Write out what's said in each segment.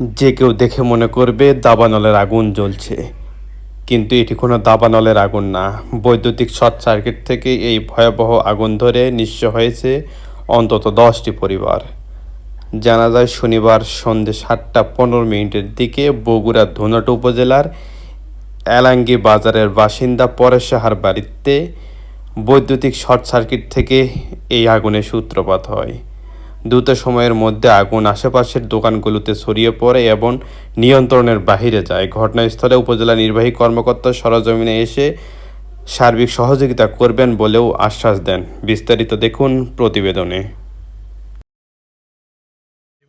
যে কেউ দেখে মনে করবে দাবানলের আগুন জ্বলছে। কিন্তু এটি কোনো দাবানলের আগুন না। বৈদ্যুতিক শর্ট সার্কিট থেকে এই ভয়াবহ আগুন ধরে নিঃস্ব হয়েছে অন্তত দশটি পরিবার। জানা যায়, শনিবার সন্ধ্যে সাতটা পনেরো মিনিটের দিকে বগুড়া ধুনট উপজেলার এলাঙ্গি বাজারের বাসিন্দা পরেশ সাহার বাড়িতে বৈদ্যুতিক শর্ট সার্কিট থেকে এই আগুনের সূত্রপাত হয়। দ্রুত সময়ের মধ্যে আগুন আশেপাশের দোকানগুলোতে ছড়িয়ে পড়ে এবং নিয়ন্ত্রণের বাহিরে যায়। ঘটনাস্থলে উপজেলা নির্বাহী কর্মকর্তা সরজমিনে এসে সার্বিক সহযোগিতা করবেন বলেও আশ্বাস দেন। বিস্তারিত দেখুন প্রতিবেদনে।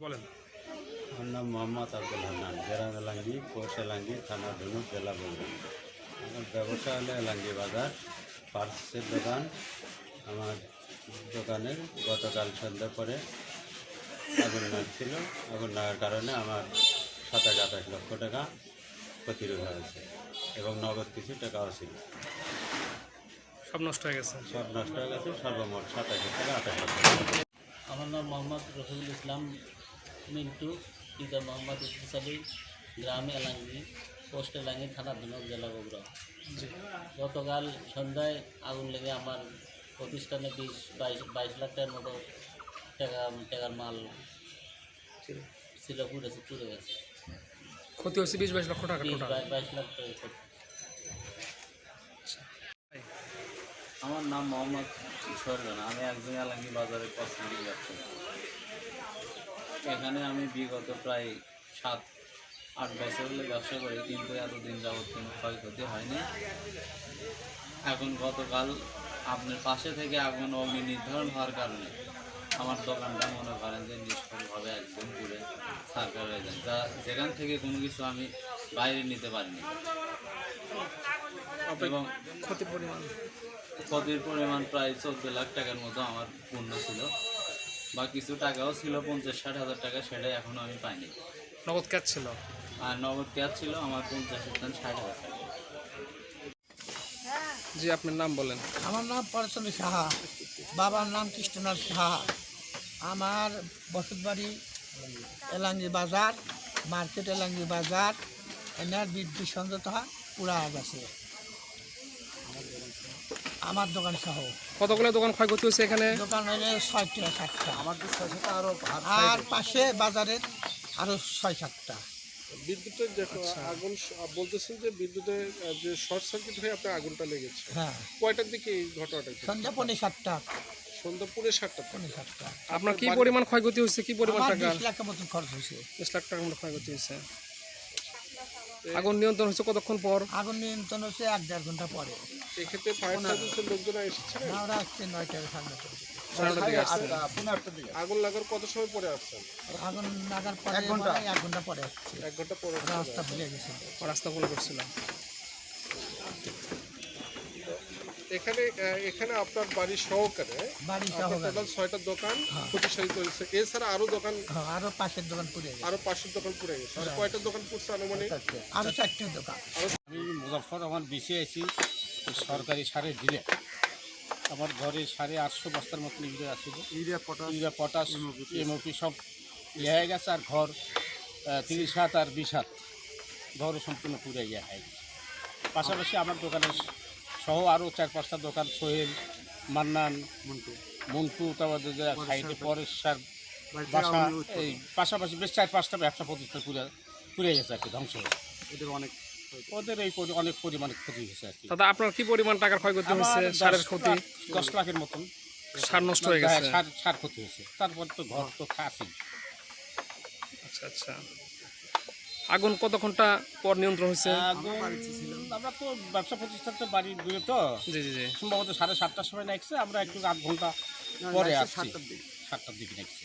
আমার নাম মোহাম্মদ আব্দুল হান্নান। জেলা এলাঙ্গি পোস্ট এলাঙ্গি থানা ধনুক জেলা বগুড়া। আমার ব্যবসা হলো এলাঙ্গি বাজার পার্সের দোকান। আমার দোকানের গতকাল সন্ধ্যা পরে আগুন লাগছিল। আগুন লাগার কারণে আমার সাতাশ আঠাশ লক্ষ টাকা ক্ষতিরোধ হয়েছে এবং নগদ কিছু টাকাও ছিল। সব নষ্ট হয়ে গেছে? সব নষ্ট হয়ে গেছে সর্বমোট সাতাশ টাকা আঠাশ লক্ষ টাকা। আমার নাম মোহাম্মদ রফিকুল ইসলাম মিন্টু পিতা মোহাম্মদ আলী গ্রাম এলাঙ্গি পোস্ট এলাঙ্গি থানা ধনক জেলা বগুড়া। গতকাল সন্ধ্যায় আগুন লেগে আমার প্রতিষ্ঠানে বিশ বাইশ বাইশ লাখ টাকার মতো টাকা টাকার মাল ছিল। পুড়েছে পুড়ে গেছে। ক্ষতি হয়েছে বিশ বাইশ লক্ষ টাকা বাইশ লাখ টাকা আমার নাম মোহাম্মদ রানা। আমি একজন এলাঙ্গি বাজারের কসমেটিক ব্যবসায়ী এখানে আমি বিগত প্রায় সাত আট বছর হলে ব্যবসা করি কিন্তু এতদিন যাবৎ কোনো ক্ষয়ক্ষতি হয়নি। এখন গতকাল আপনার পাশে থেকে আগুন অগ্নি নির্ধারণ হওয়ার কারণে আমার দোকানটা মনে করেন যে নিষ্ফলভাবে একদম পুরে সার্কার হয়ে যায়। যা যেখান থেকে কোনো কিছু আমি বাইরে নিতে পারিনি। এবং ক্ষতির পরিমাণ। ক্ষতির পরিমাণ প্রায় চোদ্দ লাখ টাকার মতো আমার পূর্ণ ছিল। বা কিছু টাকাও ছিল পঞ্চাশ ষাট হাজার টাকা সেটাই এখনও আমি পাইনি। নগদ ক্যাচ ছিল? আর নগদ ক্যাশ ছিল আমার পঞ্চাশ ষাট হাজার টাকা। জি আপনার নাম বলেন। আমার নাম পরচন্দ্র সাহা। বাবার নাম কৃষ্ণনাথ সাহা। আমার বসত বাড়ি এলাঙ্গি বাজার মার্কেট এলাঙ্গি বাজার এনার বিদ্যুৎ সংযত পুরা গেছে। আমার দোকান সহ। কতগুলো দোকান ক্ষয়ক্ষতি হয়েছে এখানে? দোকান হলে ছয়টা সাতটা। আমার আরও আর পাশে বাজারের আরও ছয় সাতটা। বিদ্যুতের যে আগুন বলতেছেন যে বিদ্যুতের যে শর্ট সার্কিট হয়ে আপনার আগুনটা লেগেছে। হ্যাঁ। কয়টার দিকে এই ঘটনাটা সন্ধ্যা পৌনে সাতটা। সন্ধ্যা পুরে সাতটা। পৌনে সাতটা। আপনার কি পরিমাণ ক্ষয়ক্ষতি হয়েছে? কি পরিমাণ টাকা? বিশ লাখের মতন খরচ হয়েছে। বিশ লাখ টাকার মতো ক্ষয়ক্ষতি হয়েছে। আগুন নিয়ন্ত্রণ হয়েছে কতক্ষণ পর? আগুন নিয়ন্ত্রণ হচ্ছে এক দেড় ঘণ্টা পরে। এক্ষেত্রে ফায়ার সার্ভিসের লোকজন এসেছে? না, ওরা আসছে নয়টার সামনে সাড়ে নটার দিকে আসছে। আগুন লাগার কত সময় পরে আসছেন? আগুন লাগার পরে এক ঘণ্টা? এক ঘণ্টা পরে আসছে। এক ঘণ্টা পরে রাস্তা ভুলে গেছিল রাস্তা ফলো করছিল এখানে এখানে আপনার বাড়ির সহকারে বাড়ি ছয়টা দোকান হয়েছে। এছাড়া আরও দোকান হ্যাঁ, আরও পাশের দোকান পুড়ে গেছে। আরও পাঁচশো দোকান পুড়ে গেছে। আর কয়টা দোকান পুড়ছে আনুমানিক? আরও চারটে দোকান। আমি মুজাফর আমার বেশি আছি সরকারি সারে দিলে আমার ঘরে সাড়ে আটশো বস্তার মতো ইউরিয়া আছে urea potash urea potash MOP সব ইয়ে হয়ে গেছে আর ঘর তিরিশ হাত আর বিশ হাত। ঘরও সম্পূর্ণ পুরে ইয়ে হয়ে গেছে। পাশাপাশি আমার দোকানের সহ আরও চার পাঁচটা দোকান সোহেল মান্নান মন্টু। মন্টু তারপর সাইডে পরেশ্বর বাসা এই পাশাপাশি বেশ চার পাঁচটা ব্যবসা প্রতিষ্ঠান পুরে পুড়ে গেছে আর কি ধ্বংস হয়েছে ওদের অনেক ওদের এই অনেক পরিমাণে ক্ষতি হয়েছে আর কি। দাদা আপনার কি পরিমাণ টাকার ক্ষয়ক্ষতি হয়েছে? সারের ক্ষতি? দশ লাখের মতন। সার নষ্ট হয়ে হ্যাঁ, গেছে সার সার ক্ষতি হয়েছে। তারপর তো ঘর তো খাসি। আচ্ছা আচ্ছা। আগুন কত ঘণ্টা পর নিয়ন্ত্রণ হয়েছে? আগুন আমরা তো ব্যবসা প্রতিষ্ঠান তো বাড়ি দূরে তো। জি জি জি। সম্ভবত সাড়ে সাতটার সময় নেকছে আমরা একটু আধ ঘণ্টা পরে আসছি। সাতটার দিকে। নেকছে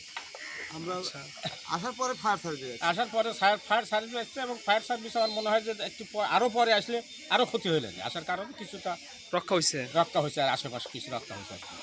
আচ্ছা। আসার পরে ফায়ার সার্ভিস আসার পরে ফায়ার সার্ভিস এবং ফায়ার সার্ভিস আমার মনে হয় যে একটু প- আরও পরে আসলে আরও ক্ষতি হয়ে লাগে আসার কারণে কিছুটা রক্ষা হয়েছে রক্ষা হয়েছে আর আশেপাশে কিছু রক্ষা হয়েছে আর কি।